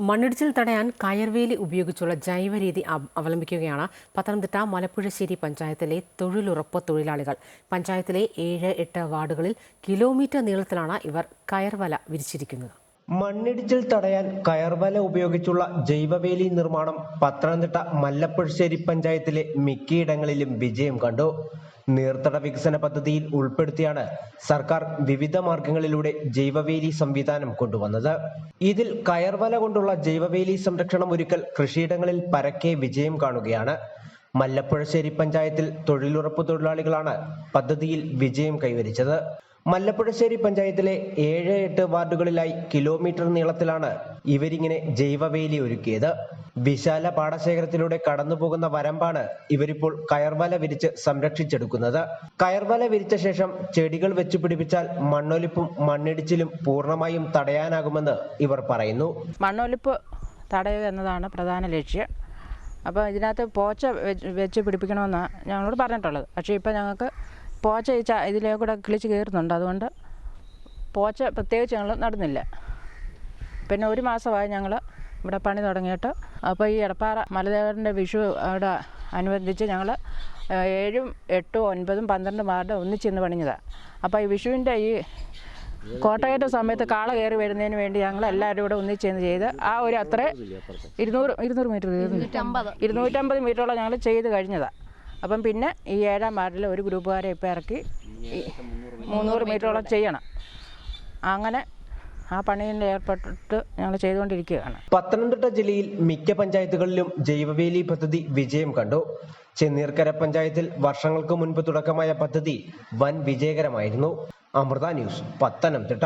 മണ്ണിടിച്ചിൽ തടയാൻ കയർവേലി ഉപയോഗിച്ചുള്ള ജൈവരീതി അവ- അവലംബിക്കുകയാണ് പത്തനംതിട്ട മലപ്പുഴശ്ശേരി പഞ്ചായത്തിലെ തൊഴിലുറപ്പ് തൊഴിലാളികൾ. പഞ്ചായത്തിലെ ഏഴ് എട്ട് വാർഡുകളിൽ കിലോമീറ്റർ നീളത്തിലാണ് ഇവർ കയർവല വിരിച്ചിരിക്കുന്നത്. മണ്ണിടിച്ചിൽ തടയാൻ കയർവല ഉപയോഗിച്ചുള്ള ജൈവവേലി നിർമ്മാണം പത്തനംതിട്ട മല്ലപ്പുഴശ്ശേരി പഞ്ചായത്തിലെ മിക്കയിടങ്ങളിലും വിജയം കണ്ടു. നീർത്തട വികസന പദ്ധതിയിൽ ഉൾപ്പെടുത്തിയാണ് സർക്കാർ വിവിധ മാർഗങ്ങളിലൂടെ ജൈവവേലി സംവിധാനം കൊണ്ടുവന്നത്. ഇതിൽ കയർവല കൊണ്ടുള്ള ജൈവവേലി സംരക്ഷണം ഒരുക്കൽ കൃഷിയിടങ്ങളിൽ പരക്കെ വിജയം കാണുകയാണ്. മല്ലപ്പുഴശ്ശേരി പഞ്ചായത്തിൽ തൊഴിലുറപ്പ് തൊഴിലാളികളാണ് പദ്ധതിയിൽ വിജയം കൈവരിച്ചത്. മല്ലപ്പുഴശ്ശേരി പഞ്ചായത്തിലെ ഏഴ് എട്ട് വാർഡുകളിലായി കിലോമീറ്റർ നീളത്തിലാണ് ഇവരിങ്ങനെ ജൈവവേലി ഒരുക്കിയത്. വിശാല പാടശേഖരത്തിലൂടെ കടന്നുപോകുന്ന വരമ്പാണ് ഇവരിപ്പോൾ കയർവല വിരിച്ച് സംരക്ഷിച്ചെടുക്കുന്നത്. കയർവല വിരിച്ച ശേഷം ചെടികൾ വെച്ചു പിടിപ്പിച്ചാൽ മണ്ണൊലിപ്പും മണ്ണിടിച്ചിലും പൂർണമായും തടയാനാകുമെന്ന് ഇവർ പറയുന്നു. മണ്ണൊലിപ്പ് തടയുക എന്നതാണ് പ്രധാന ലക്ഷ്യം. അപ്പോൾ ഇതിനകത്ത് പോച്ച വെച്ച് പിടിപ്പിക്കണമെന്നാണ് ഞങ്ങളോട് പറഞ്ഞിട്ടുള്ളത്. പക്ഷേ ഇപ്പോൾ ഞങ്ങൾക്ക് പോച്ച ഈ ച ഇതിലേ കൂടെ കിളിച്ച് കയറുന്നുണ്ട്. അതുകൊണ്ട് പോച്ച പ്രത്യേകിച്ച് ഞങ്ങൾ നടന്നില്ല. പിന്നെ ഒരു മാസമായി ഞങ്ങൾ ഇവിടെ പണി തുടങ്ങിയിട്ട്. അപ്പോൾ ഈ എടപ്പാറ മലദേവരുടെ വിഷു അവിടെ അനുബന്ധിച്ച് ഞങ്ങൾ ഏഴും എട്ടും ഒൻപതും പന്ത്രണ്ടും വാർഡ് ഒന്നിച്ചിന്ന് പണിഞ്ഞതാണ് അപ്പോൾ ഈ വിഷുവിന്റെ ഈ കോട്ടയത്തെ സമയത്ത് കാള കയറി വരുന്നതിന് വേണ്ടി ഞങ്ങൾ എല്ലാവരും കൂടെ ഒന്നിച്ചെന്ന് ചെയ്ത് ആ ഒരു അത്ര ഇരുന്നൂറ് ഇരുന്നൂറ് മീറ്റർ ഇരുന്നൂറ്റമ്പത്. മീറ്ററോളം ഞങ്ങൾ ചെയ്ത് കഴിഞ്ഞതാണ് അപ്പം പിന്നെ ഈ ഏഴാം വാർഡിൽ ഒരു ഗ്രൂപ്പുകാരെ ഇപ്പം ഇറക്കി മുന്നൂറ് മീറ്ററോളം ചെയ്യണം. അങ്ങനെ ആ പണിയിൽ ഏർപ്പെട്ടിട്ട് ഞങ്ങൾ ചെയ്തുകൊണ്ടിരിക്കുകയാണ്. പത്തനംതിട്ട ജില്ലയിൽ മിക്ക പഞ്ചായത്തുകളിലും ജൈവവേലി പദ്ധതി വിജയം കണ്ടു. ചെന്നീർക്കര പഞ്ചായത്തിൽ വർഷങ്ങൾക്ക് മുൻപ് തുടക്കമായ പദ്ധതി വൻ വിജയകരമായിരുന്നു. അമൃത ന്യൂസ് പത്തനംതിട്ട.